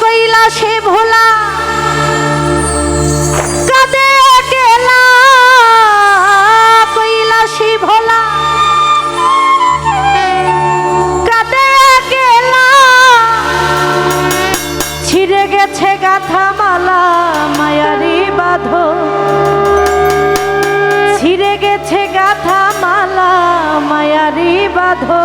কৈলাসে ভোলা, কাঁদে গেলা ভোলা। কাঁদে গেলা গেছে গাথা মালা মায়ারি বাঁধো ছিঁড়ে গেছে গাথা মালা মায়ারি বাঁধো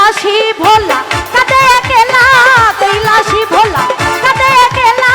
কৈলাসী ভোলা কাঁদে একেলা কৈলাসী ভোলা কাঁদে একেলা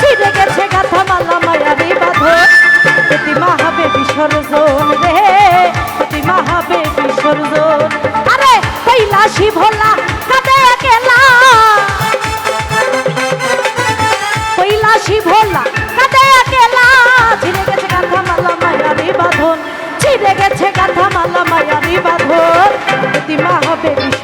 ছিঁড়ে গেছে গাথা মালা প্রতিমা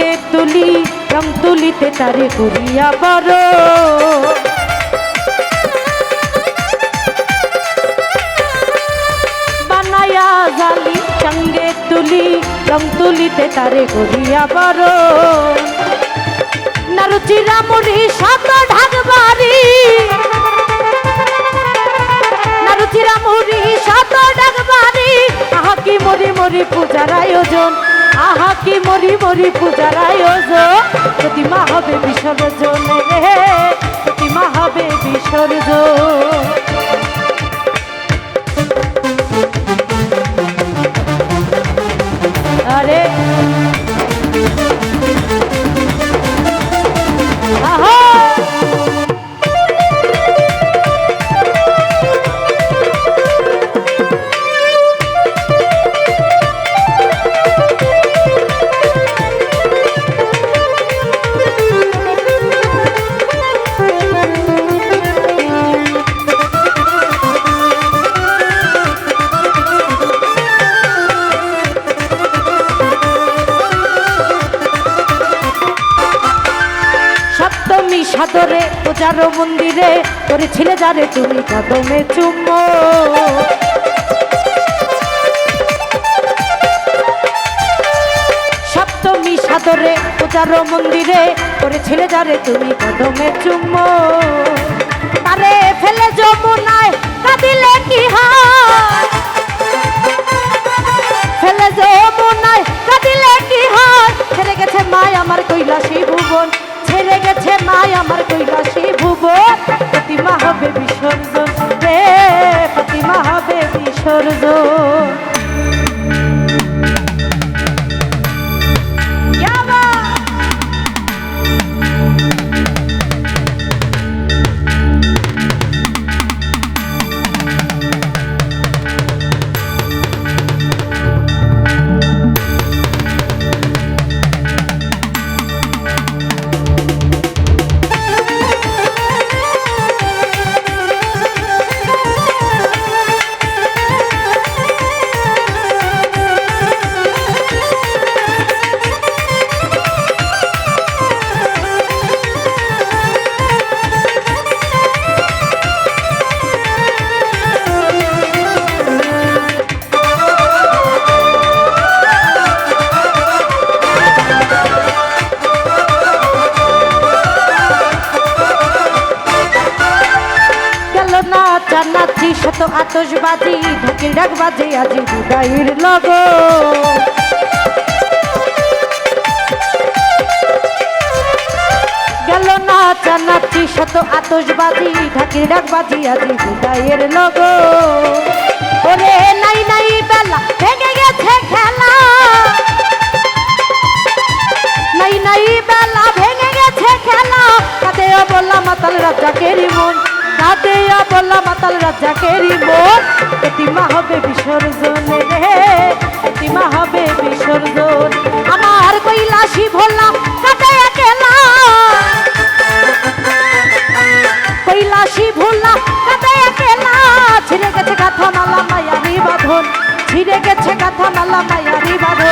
চাঙ্গে তুলি, রং তুলিতে তারে করিয়া বড়। বানাইয়া জালি চাঙ্গে তুলি, রং তুলিতে তারে করিয়া বড়। নারুচিরা মুড়ি সাত ঢাক বাড়ি। নারুচিরা মুড়ি সাত ডাক বাড়ি। আহা কি মরি মরি পূজার আয়োজন। আহা কি মরি মরি পূজার আয়োজন প্রতিমা হবে বিসর্জন। রে প্রতিমা হবে বিসর্জন। সাদরে পূজার মন্দিরে করেছিলে যারে তুমি কদমে চুম্ব সপ্তমী সাদরে পূজার মন্দিরে করেছিলে যারে তুমি কদমে চুম্ব তারে ফেলে যমুনায় কাঁদিলে কি হয়? শত আতশবাজি ঢাকির ডাক বাজে আজি বিদায়ের লগ। গেল না চানাচ্ছি শত আতশবাজি, ঢাকির ডাক বাজি আজি বিদায়ের লগ। ওরে নাই নাই, বেলা ভেঙে গেছে ফিরে গেছে কথা মালা মায়ারি বাবু